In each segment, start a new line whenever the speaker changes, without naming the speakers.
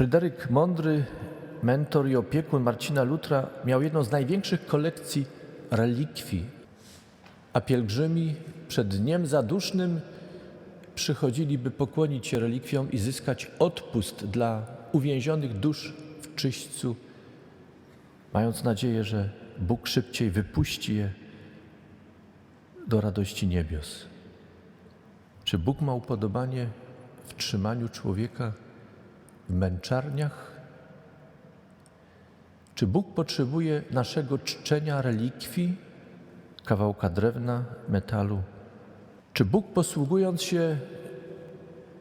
Fryderyk Mądry, mentor i opiekun Marcina Lutra, miał jedną z największych kolekcji relikwii, a pielgrzymi przed dniem zadusznym przychodzili, by pokłonić się relikwiom i zyskać odpust dla uwięzionych dusz w czyśćcu, mając nadzieję, że Bóg szybciej wypuści je do radości niebios. Czy Bóg ma upodobanie w trzymaniu człowieka męczarniach? Czy Bóg potrzebuje naszego czczenia relikwii, kawałka drewna, metalu? Czy Bóg posługując się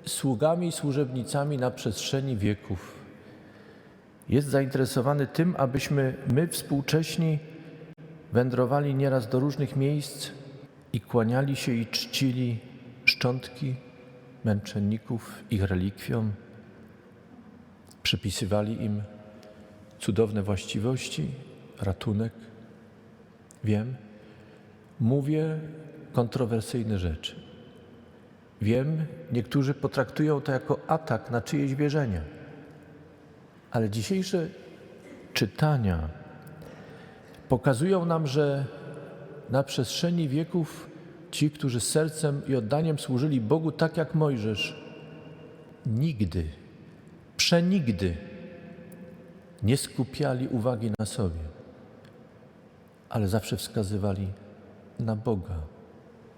sługami i służebnicami na przestrzeni wieków, jest zainteresowany tym, abyśmy my współcześni wędrowali nieraz do różnych miejsc i kłaniali się i czcili szczątki męczenników, ich relikwiom, przypisywali im cudowne właściwości, ratunek. Wiem, mówię kontrowersyjne rzeczy. Wiem, niektórzy potraktują to jako atak na czyjeś wierzenia. Ale dzisiejsze czytania pokazują nam, że na przestrzeni wieków ci, którzy sercem i oddaniem służyli Bogu tak jak Mojżesz, nigdy, przenigdy nie skupiali uwagi na sobie, ale zawsze wskazywali na Boga.